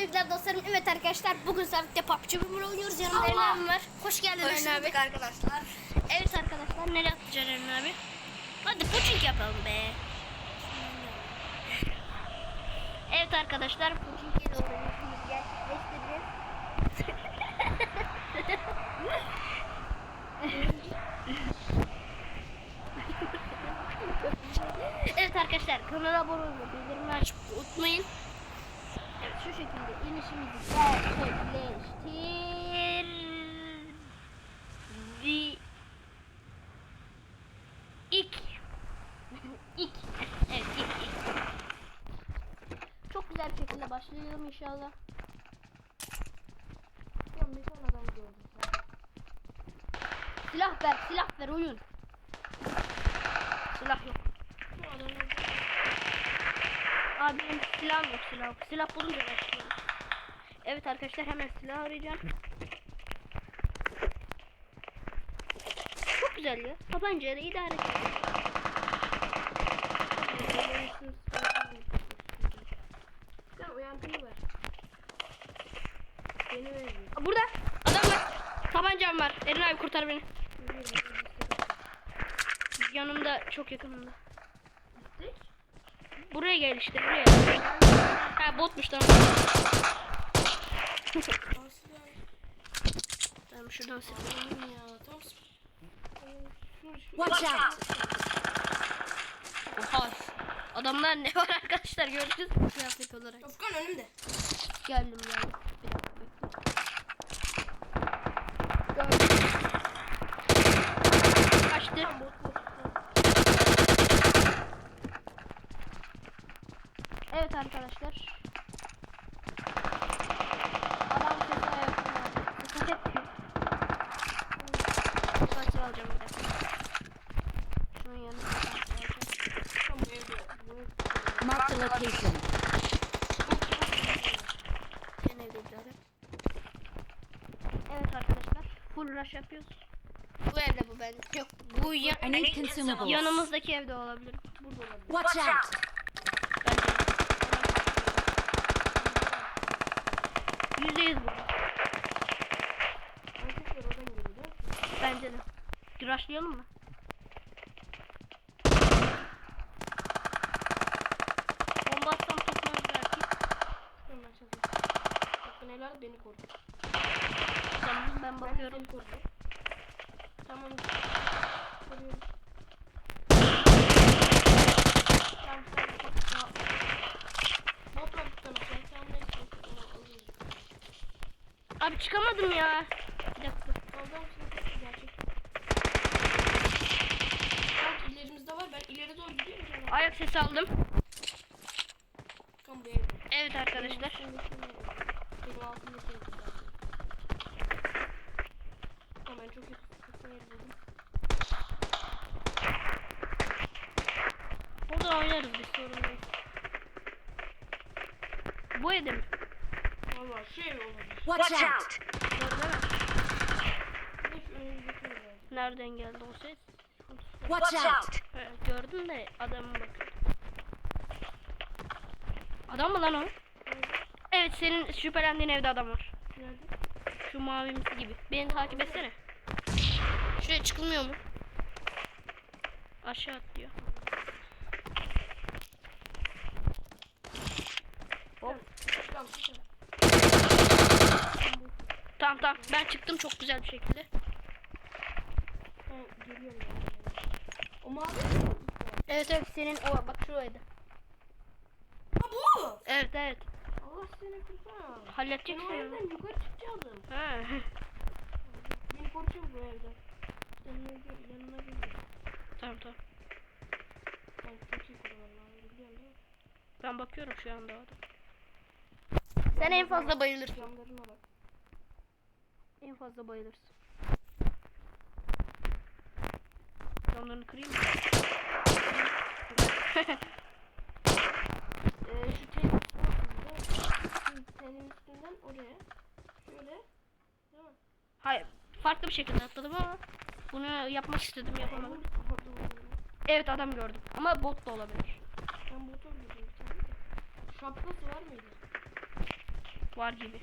sevgiler dostlarım. Evet arkadaşlar bugün Sabit'te PUBG Mobile oynuyoruz. Yanımda Eren var. Hoş geldin Hoş Eren abi. arkadaşlar. Evet arkadaşlar nereye atlayacaksın Eren abi? Hadi puçing yapalım be. Evet arkadaşlar puçing'e doğru yürüyüşümüzü gerçekleştireceğiz. evet arkadaşlar kanala abone olmayı, bildirimleri açıp unutmayın. Şekilde inişimizi gerçekleştirdik. İlk. İlk. Evet ilk ilk. Çok güzel bir şekilde başlayalım inşallah. Silah ver, silah ver oyun. Silah yok. Şu adamı Abi benim silahım yok silah. Silah bulunca başlıyorum. Evet arkadaşlar hemen silah arayacağım. Çok güzel ya. Tabancayla idare ediyor. Sen uyantıyı ver. Beni ver. Burada adam var. Tabancam var. Erin abi kurtar beni. Yanımda çok yakınımda. Buraya gel işte buraya. Ha botmuş tamam. tamam şuradan sıkıyorum. ya tam Watch out! Oha. Adamlar ne var arkadaşlar gördünüz mü kıyafet olarak? Özkan önümde. Geldim geldim. Bir dakika bekle. Gördüm. Kaçtı. Evet arkadaşlar. Adam sesi ayakta. Dikkat etmiyor. Kaçır alacağım bir dakika. Şunun yanına kaçır alacağım. Tam bu evde. Bu evde. Mark the location. Senin evde zaten. Evet arkadaşlar. Full rush yapıyoruz. Bu evde bu ben. Yok. Bu ya I need consumables. yanımızdaki evde olabilir. Burada olabilir. Watch out! Bence. Yüzde yüz burada. Bence de. Rushlayalım mı? Bomba atsam tutmaz belki. Hemen çabuk. Bakın helal beni koru. Tamam ben bakıyorum. Tamam. Abi çıkamadım ya. Bir dakika. Seni. Gerçek. Bak ilerimizde var. Ben ileri doğru gidiyorum. Ayak sesi aldım. Evet arkadaşlar. Benim altımda şey yok. Tamam ben çok kötü kısa yer buldum. Burada oynarız bir sorun değil. Bu evde mi? Valla şu ev olabilir. Watch out! Nereden geldi o ses? Watch out! Evet, gördüm de adamı bak. Adam mı lan o? Evet senin şüphelendiğin evde adam var. Nerede? Şu mavimsi gibi. Beni takip etsene. Şuraya çıkılmıyor mu? Aşağı at diyor. Hop. Tamam. Tamam tamam ben çıktım çok güzel bir şekilde. Ben geliyorum. O mavi? Evet evet senin o bak şu evde. Ha bu! Evet evet. Allah seni kurtar. Ben Halledeceksin. o ya. evden yukarı çıkacaktım. Ha. Beni korkuyor bu evden. Yanına gel, yanına gel. tamam tamam. Ben çok iyi kuruyorum abi biliyorsun değil mi? Ben bakıyorum şu anda adam. Sen en fazla bayılırsın. Camlarına bak. En fazla bayılırsın. Camlarını kırayım mı? Ee, şu telin üstünden oraya. Şöyle. Değil mi? Hayır. Farklı bir şekilde atladım ama bunu yapmak istedim yapamadım. Evet adam gördüm. Ama bot da olabilir. Ben tane de. Şapkası var mıydı? var gibi.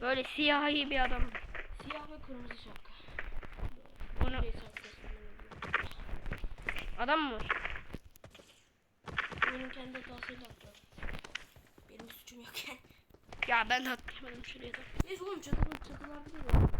Böyle siyahi bir adam. Siyah ve kırmızı şapka. Bunu adam mı var? Benim kendi hatasıyla atladım. Benim suçum yok yani. Ya ben de atlayamadım şuraya da. Neyse oğlum çatılar çatılar var.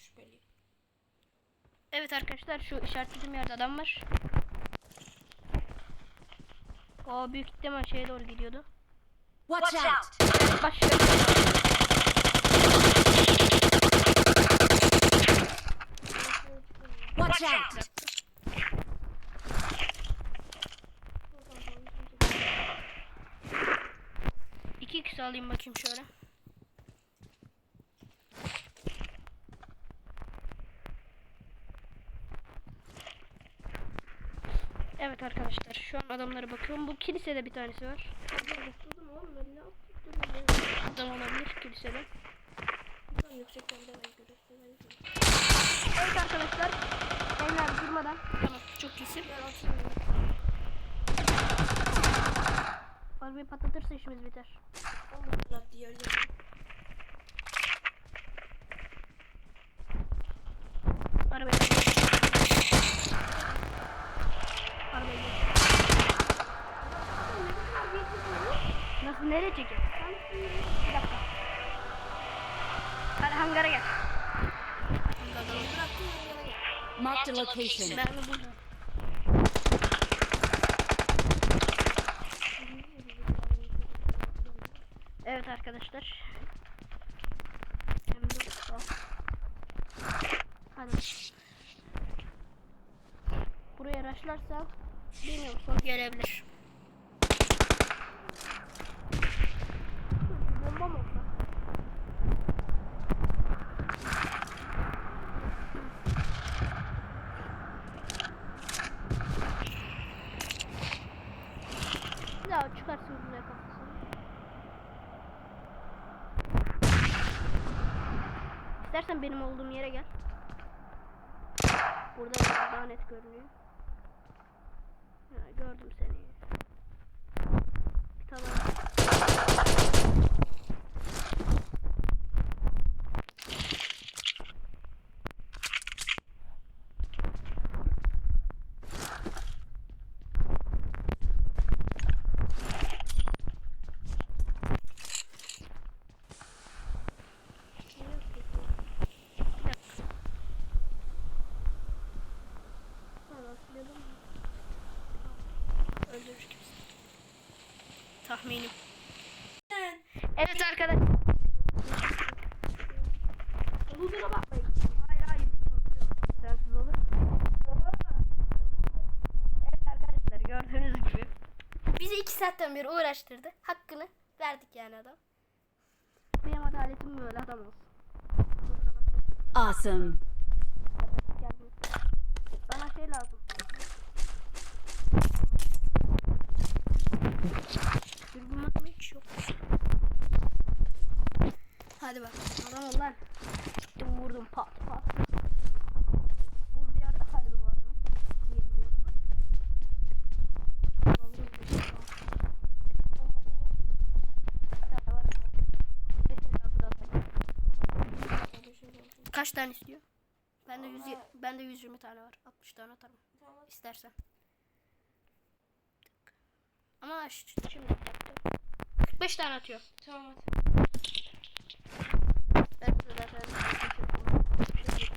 Evet arkadaşlar şu işaretlediğim yerde adam var. O büyük ihtimal şeye doğru gidiyordu. Watch out! Başlıyor. Watch out! İki kişi alayım bakayım şöyle. Evet arkadaşlar şu an adamlara bakıyorum. Bu kilisede bir tanesi var. Adam olabilir kilisede. Evet arkadaşlar. Beyler durmadan. Tamam çok iyisin. Arabayı patlatırsa işimiz biter. Oğlum ben at diye öyle. Arabayı Arabayı Nasıl nereye çekiyor? Bir dakika. Hadi hangara gel. Bıraktım yere gel. Marked a location. Ben de burada. Evet arkadaşlar. M4 al. Hadi. Buraya raşlarsa bilmiyorum son gelebilir. Bomba mı olsa? Bir daha çıkarsın buraya kafasını. İstersen benim olduğum yere gel. Burada daha net görünüyor. Ha, gördüm seni. Tamam. Bir dakika. Valla silahım mı? Öldürür kimse. Tahminim. Evet arkadaşlar. Huzura bakmayın. Hayır hayır. Sensiz olur? Evet arkadaşlar gördüğünüz gibi. Bizi iki saatten beri uğraştırdı. Hakkını verdik yani adam. Benim adaletim böyle adam olsun. Awesome. Geldim. Bana şey lazım. Dürbün var mı? Hiç yok. Hadi bak. Adam ol lan. Gittim vurdum pat pat. Buz diyarda kaydı bu arada. Diye biliyorum ama. Vallahi bilmiyorum. Bir tane var. Beş el altı da atarım. Kaç tane istiyor? Ben de 100 ben de 120 tane var. 60 tane atarım Tamam. istersen. Ama şimdi 45 tane atıyor. Tamam. Ben de zaten şey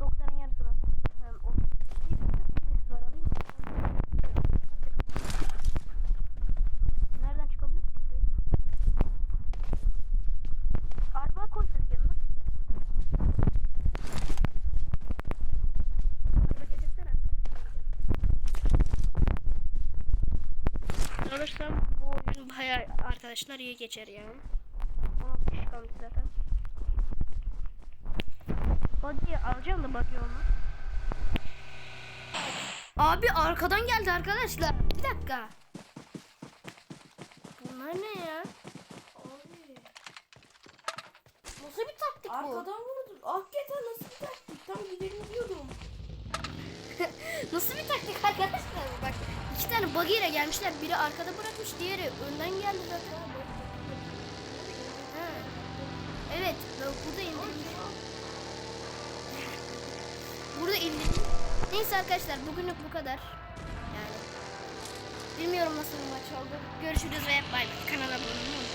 90'ın yarısını attım. Ben 30. Bir var alayım mı? Nereden çıkabilir ki buraya? Araba koysak yanına. Araba getirsene. Alırsam bu bu oyun bayağı arkadaşlar iyi geçer ya. 16 kişi kalmış zaten. Buggy alacağım da buggy olmaz. Abi arkadan geldi arkadaşlar. Bir dakika. Bunlar ne ya? Abi. Nasıl bir taktik bu? Arkadan vurdu. Hakikaten nasıl bir taktik? Tam gidelim diyordum. Nasıl bir taktik arkadaşlar? Bak iki tane buggy ile gelmişler. Biri arkada bırakmış, diğeri önden geldi zaten. Ha. Evet, ben burada indim. Burada indim. Neyse arkadaşlar bugünlük bu kadar. Yani bilmiyorum nasıl bir maç oldu. Görüşürüz ve bay bay. Kanala abone unutmayın.